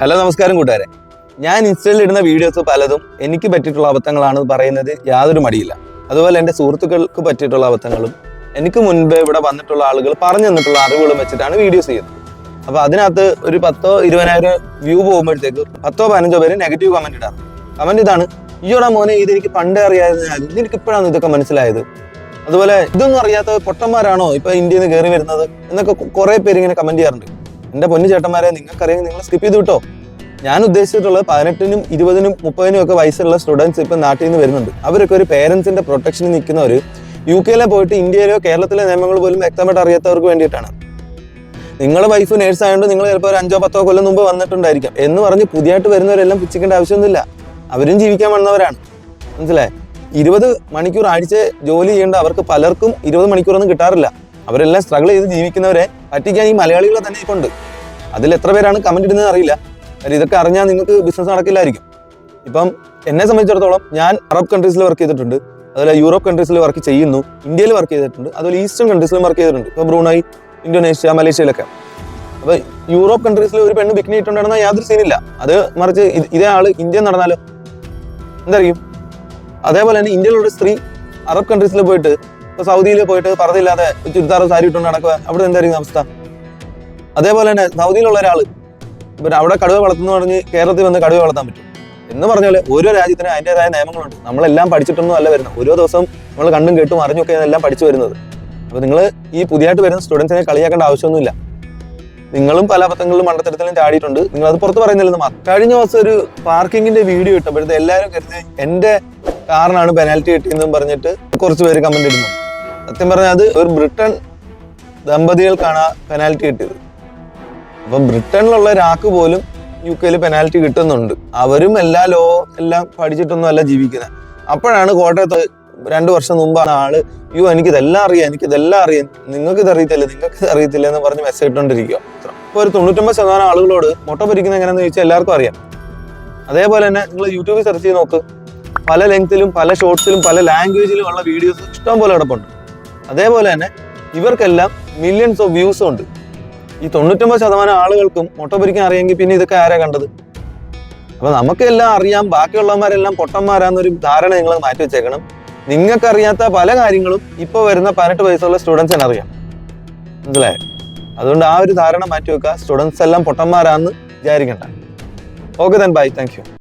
Hello നമസ്കാരം കൂട്ടുകാരെ. ഞാൻ ഇൻസ്റ്റയിൽ ഇടുന്ന വീഡിയോസ് പലതും എനിക്ക് പറ്റിയിട്ടുള്ള അബദ്ധങ്ങളാണ് പറയുന്നത് യാതൊരു മടിയില്ല. അതുപോലെ എന്റെ സുഹൃത്തുക്കൾക്ക് പറ്റിയിട്ടുള്ള അബദ്ധങ്ങളും എനിക്ക് മുൻപേ ഇവിടെ വന്നിട്ടുള്ള ആളുകൾ പറഞ്ഞു തന്നിട്ടുള്ള അറിവുകളും വെച്ചിട്ടാണ് വീഡിയോസ് ചെയ്യുന്നത്. അപ്പോൾ അതിനകത്ത് ഒരു പത്തോ ഇരുപതിനായിരം വ്യൂ പോകുമ്പോഴത്തേക്ക് പത്തോ പതിനഞ്ചോ പേര് നെഗറ്റീവ് കമന്റ് ഇടാറ്. കമന്റ് ഇതാണ് ഈയോടാ മോനെ ഇത് എനിക്ക് പണ്ടേ അറിയാതെ എനിക്ക് ഇപ്പോഴാണ് ഇതൊക്കെ മനസ്സിലായത്? അതുപോലെ ഇതൊന്നും അറിയാത്ത പൊട്ടന്മാരാണോ? ഇപ്പൊ ഇന്ത്യയിൽ നിന്ന് കയറി വരുന്നത്? എന്നൊക്കെ കുറെ പേര് ഇങ്ങനെ കമന്റ് ചെയ്യാറുണ്ട്. എന്റെ പൊന്നു ചേട്ടന്മാരെ നിങ്ങൾക്കറിയാം നിങ്ങൾ സ്കിപ്പ് ചെയ്ത് വിട്ടോ ഞാൻ ഉദ്ദേശിച്ചിട്ടുള്ളത് പതിനെട്ടിനും ഇരുപതിനും മുപ്പതിനും ഒക്കെ വയസ്സുള്ള സ്റ്റുഡൻസ് ഇപ്പൊ നാട്ടിൽ നിന്ന് വരുന്നുണ്ട്. അവരൊക്കെ ഒരു പേരൻസിന്റെ പ്രൊട്ടക്ഷനിൽ നിൽക്കുന്നവർ യു കെയിലെ പോയിട്ട് ഇന്ത്യയിലോ കേരളത്തിലെ നിയമങ്ങൾ പോലും വ്യക്തമായിട്ട് അറിയാത്തവർക്ക് വേണ്ടിയിട്ടാണ്. നിങ്ങളുടെ വൈഫ് നേഴ്സ് ആയതുകൊണ്ട് നിങ്ങൾ ചിലപ്പോൾ ഒരു അഞ്ചോ പത്തോ കൊല്ലം മുമ്പ് വന്നിട്ടുണ്ടായിരിക്കാം. എന്ന് പറഞ്ഞ് പുതിയതായിട്ട് വരുന്നവരെല്ലാം പുച്ഛിക്കേണ്ട ആവശ്യമൊന്നുമില്ല. അവരും ജീവിക്കാൻ വന്നവരാണ്. മനസ്സിലായി? ഇരുപത് മണിക്കൂർ ആഴ്ച ജോലി ചെയ്യേണ്ട അവർക്ക് പലർക്കും ഇരുപത് മണിക്കൂറൊന്നും കിട്ടാറില്ല. അവരെല്ലാം സ്ട്രഗിൾ ചെയ്ത് ജീവിക്കുന്നവരെ പറ്റിക്കാൻ ഈ മലയാളികളെ തന്നെ ഇപ്പോൾ ഉണ്ട് അതിൽ എത്ര പേരാണ് കമന്റ് ഇടുന്നത് അറിയില്ല. കാര്യം ഇതൊക്കെ അറിഞ്ഞാൽ നിങ്ങൾക്ക് ബിസിനസ് നടക്കില്ലായിരിക്കും. ഇപ്പം എന്നെ സംബന്ധിച്ചിടത്തോളം ഞാൻ അറബ് കൺട്രീസിൽ വർക്ക് ചെയ്തിട്ടുണ്ട്. അതുപോലെ യൂറോപ്പ് കൺട്രീസിൽ വർക്ക് ചെയ്യുന്നു. ഇന്ത്യയിൽ വർക്ക് ചെയ്തിട്ടുണ്ട്. അതുപോലെ ഈസ്റ്റേൺ കൺട്രീസിലും വർക്ക് ചെയ്തിട്ടുണ്ട്. ഇപ്പോൾ ബ്രൂണായി ഇന്തോനേഷ്യ മലേഷ്യയിലൊക്കെ അപ്പോൾ യൂറോപ്പ് കൺട്രീസിൽ ഒരു പെണ്ണ് ബിക്കിനി ഇട്ടുണ്ടായിരുന്ന യാതൊരു സീനില്ല അത് മറിച്ച് ഇതേ ആൾ ഇന്ത്യ നടന്നാലോ എന്തായിരിക്കും അതേപോലെ തന്നെ ഇന്ത്യയിലുള്ള സ്ത്രീ അറബ് കൺട്രീസിൽ പോയിട്ട് ഇപ്പോൾ സൗദിയിൽ പോയിട്ട് പറതില്ലാതെ ചുരിദാറും സാരി ഇട്ടുകൊണ്ട് നടക്കുക അവിടെ എന്തായിരിക്കും അവസ്ഥ? അതേപോലെ തന്നെ സൗദിയിലുള്ള ഒരാൾ പിന്നെ അവിടെ കടുവ വളർത്തുന്ന പറഞ്ഞ് കേരളത്തിൽ വന്ന് കടുവ വളർത്താൻ പറ്റും. എന്ന് പറഞ്ഞാൽ ഓരോ രാജ്യത്തിന് അതിന്റെതായ നിയമങ്ങളുണ്ട്. നമ്മളെല്ലാം പഠിച്ചിട്ടൊന്നും അല്ല വരുന്നത്. ഓരോ ദിവസം നമ്മൾ കണ്ടും കേട്ടും അറിഞ്ഞൊക്കെ എല്ലാം പഠിച്ചു വരുന്നത്. അപ്പോൾ നിങ്ങൾ ഈ പുതിയതായിട്ട് വരുന്ന സ്റ്റുഡൻസിനെ കളിയാക്കേണ്ട ആവശ്യമൊന്നുമില്ല. നിങ്ങളും പല അബദ്ധങ്ങളിലും മണ്ടത്തരത്തിലും ചാടിയിട്ടുണ്ട്. നിങ്ങൾ അത് പുറത്ത് പറയുന്നില്ലെന്ന് മാത്രം. കഴിഞ്ഞ ദിവസം ഒരു പാർക്കിങ്ങിന്റെ വീഡിയോ ഇട്ടപ്പോഴത്തെ എല്ലാവരും കരുതി എന്റെ കാറിനാണ് പെനാൽറ്റി കിട്ടിയെന്നും പറഞ്ഞിട്ട് കുറച്ച് പേര് കമന്റ് ഇടുന്നു. സത്യം പറഞ്ഞാൽ അത് ഒരു ബ്രിട്ടൻ ദമ്പതികൾക്കാണ് ആ പെനാൽറ്റി കിട്ടിയത്. അപ്പൊ ബ്രിട്ടനിലുള്ള ഒരാൾക്ക് പോലും യു കെയിൽ പെനാൽറ്റി കിട്ടുന്നുണ്ട്. അവരും എല്ലാ ലോ എല്ലാം പഠിച്ചിട്ടൊന്നും അല്ല ജീവിക്കുന്നത് അപ്പോഴാണ് കോട്ടയത്ത് രണ്ടു വർഷം മുമ്പാണ് ആൾ അയ്യോ എനിക്കിതെല്ലാം അറിയാം എനിക്കിതെല്ലാം അറിയാം. നിങ്ങൾക്ക് ഇത് അറിയത്തില്ല നിങ്ങൾക്ക് ഇത് അറിയത്തില്ല എന്ന് പറഞ്ഞ് മെസ്സേജ് ഇട്ടുകൊണ്ടിരിക്കുക ഇപ്പൊ ഒരു തൊണ്ണൂറ്റൊമ്പത് ശതമാനം ആളുകളോട് മുട്ട പൊരിക്കുന്നത് എങ്ങനെയാണെന്ന് ചോദിച്ചാൽ എല്ലാവർക്കും അറിയാം. അതേപോലെ തന്നെ നിങ്ങൾ യൂട്യൂബിൽ സെർച്ച് ചെയ്ത് നോക്ക്. പല ലെങ്ത്തിലും പല ഷോർട്സിലും പല ലാംഗ്വേജിലും ഉള്ള വീഡിയോസ് ഇഷ്ടം പോലെ കിടപ്പുണ്ട്. അതേപോലെ തന്നെ ഇവർക്കെല്ലാം മില്യൺസ് ഓഫ് വ്യൂസും ഉണ്ട്. ഈ തൊണ്ണൂറ്റൊമ്പത് ശതമാനം ആളുകൾക്കും മുട്ട പൊരിക്കാൻ അറിയാമെങ്കിൽ പിന്നെ ഇതൊക്കെ ആരാ കണ്ടത്? അപ്പൊ നമുക്കെല്ലാം അറിയാം ബാക്കിയുള്ളവന്മാരെല്ലാം പൊട്ടന്മാരാന്നൊരു ധാരണ നിങ്ങൾ മാറ്റി വെച്ചേക്കണം. നിങ്ങൾക്കറിയാത്ത പല കാര്യങ്ങളും ഇപ്പോൾ വരുന്ന പതിനെട്ട് വയസ്സുള്ള സ്റ്റുഡൻസിന് അറിയാം. മനസ്സിലായോ? അതുകൊണ്ട് ആ ഒരു ധാരണ മാറ്റി വെക്കുക. സ്റ്റുഡൻസ് എല്ലാം പൊട്ടന്മാരാന്ന് വിചാരിക്കണ്ട. Okay then bye thank